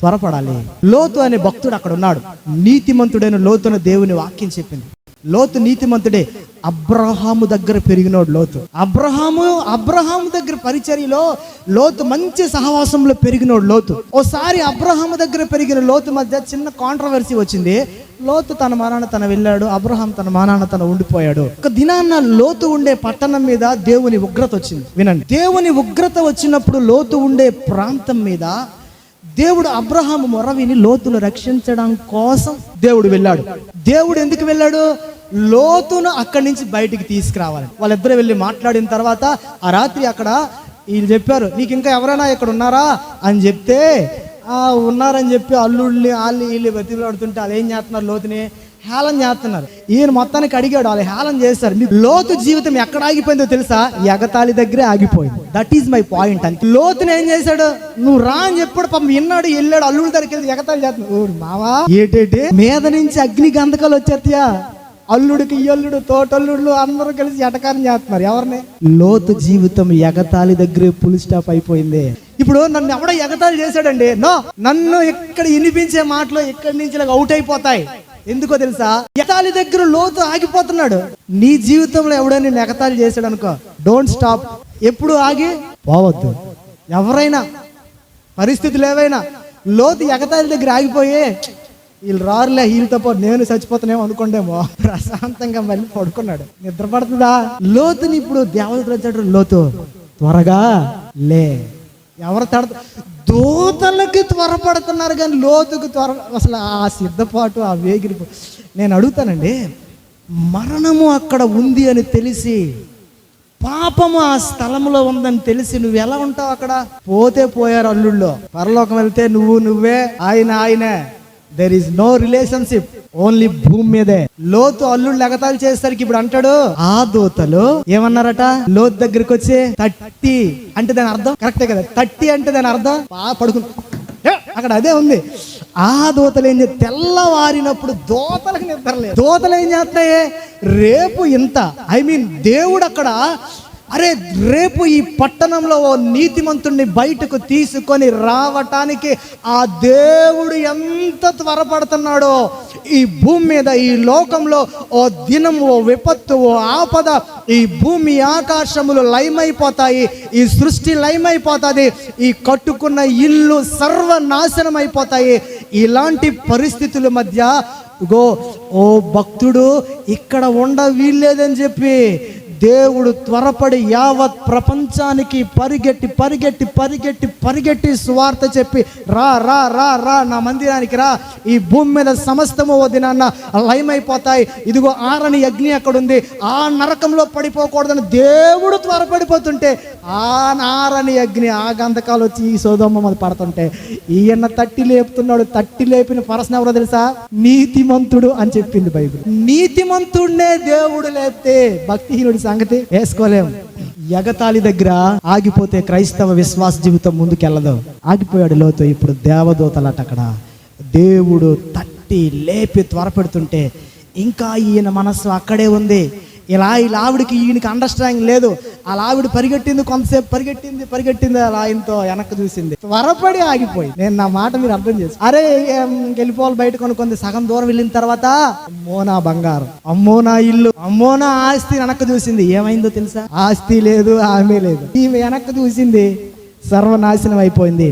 త్వరపడాలి. లోతు అనే భక్తుడు అక్కడ ఉన్నాడు. నీతిమంతుడైన లోతున దేవుని వాక్యం చెప్పింది. లోతు నీతిమంతుడే. అబ్రహాము దగ్గర పెరిగినోడు లోతు. అబ్రహాము అబ్రహాము దగ్గర పరిచర్యలో లోతు మంచి సహవాసంలో పెరిగినోడు లోతు. ఓసారి అబ్రహాము దగ్గర పెరిగిన లోతు మధ్య చిన్న కాంట్రవర్సీ వచ్చింది. లోతు తన మానాన తన వెళ్ళాడు. అబ్రహాం తన మానాన తన ఉండిపోయాడు. ఒక దినాన్న లోతు ఉండే పట్టణం మీద దేవుని ఉగ్రత వచ్చింది. వినండి. దేవుని ఉగ్రత వచ్చినప్పుడు లోతు ఉండే ప్రాంతం మీద దేవుడు అబ్రహాం మొర విని లోతును రక్షించడం కోసం దేవుడు వెళ్ళాడు. దేవుడు ఎందుకు వెళ్ళాడు? లోతును అక్కడి నుంచి బయటికి తీసుకురావాలి. వాళ్ళిద్దరు వెళ్ళి మాట్లాడిన తర్వాత ఆ రాత్రి అక్కడ వీళ్ళు చెప్పారు నీకు ఇంకా ఎవరైనా ఇక్కడ ఉన్నారా? అని చెప్తే ఉన్నారని చెప్పి అల్లుళ్ళని వాళ్ళు వీళ్ళు బతిలాడుతుంటే వాళ్ళు ఏం చేస్తున్నారు లోతుని? హేళన చేస్తున్నారు. ఈయన మొత్తానికి అడిగాడు వాళ్ళు హేళన చేస్తారు మీ లోతు జీవితం ఎక్కడ ఆగిపోయిందో తెలుసా? ఎగతాళి దగ్గరే ఆగిపోయింది. దట్ ఈస్ మై పాయింట్ అంతే. లోతుని ఏం చేశాడు? నువ్వు రా అని చెప్పాడు పాపం విన్నాడు వెళ్ళాడు అల్లుడి దగ్గరికి వెళ్ళి ఎగతాళి చేస్తున్నాడు. మావా ఏటేటి? మీద నుంచి అగ్ని గంధకాలు వచ్చేస్తాయా? అల్లుడికి అల్లుడు తోటల్లుడు అందరూ కలిసి ఎటకారం చేస్తున్నారు. ఎవరిని? లోతు జీవితం ఎగతాళి దగ్గరే పులి స్టాప్ అయిపోయింది. ఇప్పుడు నన్ను ఎవడో ఎగతాళి చేశాడండి? నో నన్ను ఇక్కడ వినిపించే మాటలు ఇక్కడి నుంచి అవుట్ అయిపోతాయి. ఎందుకో తెలుసా? ఎగతాళి దగ్గర లోతు ఆగిపోతున్నాడు. నీ జీవితంలో ఎవడో నేను ఎగతాళి చేశాడు అనుకో. డోంట్ స్టాప్ ఎప్పుడు ఆగి? పోవద్దు. ఎవరైనా పరిస్థితులు ఏవైనా లోతు ఎగతాళి దగ్గర ఆగిపోయి వీళ్ళు రారులే వీళ్ళతో పాటు నేను చచ్చిపోతానేమో అనుకోండేమో. ప్రశాంతంగా మళ్ళీ పడుకున్నాడు. నిద్ర పడుతుందా లోతుని ఇప్పుడు దేవతలు వచ్చాడు లోతు త్వరగా లే. ఎవరు తడ దూతలకి త్వరపడుతున్నారు కానీ లోతుకు త్వర అసలు ఆ సిద్ధపాటు ఆ వేగిరిపు. నేను అడుగుతానండి మరణము అక్కడ ఉంది అని తెలిసి పాపము ఆ స్థలంలో ఉందని తెలిసి నువ్వు ఎలా ఉంటావు అక్కడ? పోతే పోయారు అల్లుళ్ళో. పరలోకం వెళ్తే నువ్వు నువ్వే ఆయన ఆయనే. There is no relationship only భూమి మీదే. లోతు అల్లుళ్ళు ఎగతాలు చేసేసరికి ఇప్పుడు అంటాడు ఆ దూతలు ఏమన్నారట? లోతు దగ్గరికి వచ్చి తట్టి అంటే దాని అర్థం? కరెక్టే కదా? తట్టి అంటే దాని అర్థం? బా పడుకుని అక్కడ అదే ఉంది. ఆ దూతలు ఏం తెల్లవారినప్పుడు దోతలకు నిద్రలేదు దోతలు ఏం చేస్తాయి? రేపు ఇంత. ఐ మీన్ దేవుడు అక్కడ అరే రేపు ఈ పట్టణంలో ఓ నీతిమంతుణ్ణి బయటకు తీసుకొని రావటానికి ఆ దేవుడు ఎంత త్వరపడుతున్నాడో ఈ భూమి మీద ఈ లోకంలో ఓ దినం ఓ విపత్తు ఓ ఆపద ఈ భూమి ఆకాశములు లయమైపోతాయి ఈ సృష్టి లయమైపోతుంది ఈ కట్టుకున్న ఇల్లు సర్వనాశనం అయిపోతాయి ఇలాంటి పరిస్థితుల మధ్య గో ఓ భక్తుడు ఇక్కడ ఉండ వీల్లేదని చెప్పి దేవుడు త్వరపడి యావత్ ప్రపంచానికి పరిగెట్టి పరిగెట్టి పరిగెట్టి పరిగెట్టి స్వార్థ చెప్పి రా రా రా రా నా మందిరానికి రా. ఈ భూమి మీద సమస్తము వదినాన్న లయమైపోతాయి. ఇదిగో ఆరని అగ్ని అక్కడ ఉంది ఆ నరకంలో పడిపోకూడదని దేవుడు త్వరపడిపోతుంటే ఆ నారని అగ్ని ఆ గంధకాలు వచ్చి ఈ సోదమ్మ మీద పడుతుంటే ఈయన తట్టి లేపుతున్నాడు. తట్టి లేపిన పరసన ఎవరో తెలుసా? నీతిమంతుడు అని చెప్పింది బైబిల్. నీతిమంతుడినే దేవుడు లేపితే భక్తిహీనుడి సంగతి? వేసుకోలేము ఎగతాళి దగ్గర ఆగిపోతే క్రైస్తవ విశ్వాస జీవితం ముందుకెళ్ళదు ఆగిపోయాడు లోతు ఇప్పుడు దేవదూతలట అక్కడ. దేవుడు తట్టి లేపి త్వరపెడుతుంటే ఇంకా ఈయన మనస్సు అక్కడే ఉంది. ఇలా ఇలా ఆవిడకి ఈయనకి అండర్స్టాండింగ్ లేదు. అలా ఆవిడ పరిగెట్టింది కొంతసేపు పరిగెట్టింది పరిగెట్టింది అలా ఆయనతో వెనక్కి చూసింది. త్వరపడి ఆగిపోయి. నేను నా మాట మీరు అర్థం చేసి అరే వెళ్ళిపోవాలి బయట కొనుక్కుంది. సగం దూరం వెళ్ళిన తర్వాత అమ్మో నా బంగారం అమ్మో నా ఇల్లు అమ్మో నా ఆస్తి వెనక్కి చూసింది. ఏమైందో తెలుసా? ఆస్తి లేదు ఆమె లేదు. ఈమె వెనక్కి చూసింది సర్వనాశనం అయిపోయింది.